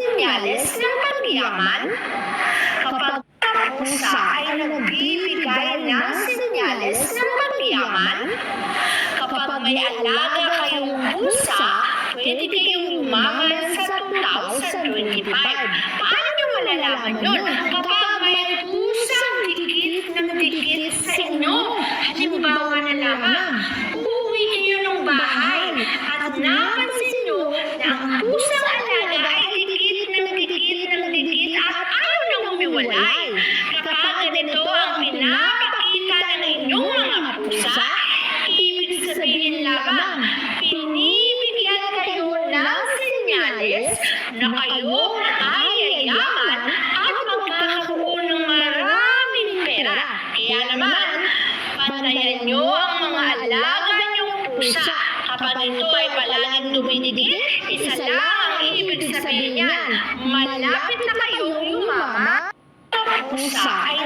senyales ng pagyaman? Kapag ang pusa ay nagbibigay ng senyales ng pagyaman? Kapag may alaga kayong pusa, pwede kayong umaman sa 2025. Paano nyo malalaman yun? Kapag may pusang dikit ng dikit sa inyo, halimbawa na lamang, uuwi kayo ng bahay at napansin nyo na ang pusang alaga ay dikit ng dikit ng dikit at ayaw nang umiwalay. Kapag ganito ang pinapakita ng inyong mga pusa, ibig sabihin lamang, pinibigyan kayo ng senyales na kayo ay yayaman at magkakaroon ng maraming pera. Kaya naman, pantayan nyo ang mga alaga niyong pusa. Kapag ito ay palaging dumidikit, isa lang ang ibig sabihin niyan. Malapit na kayong yumaman. Ang pusa ay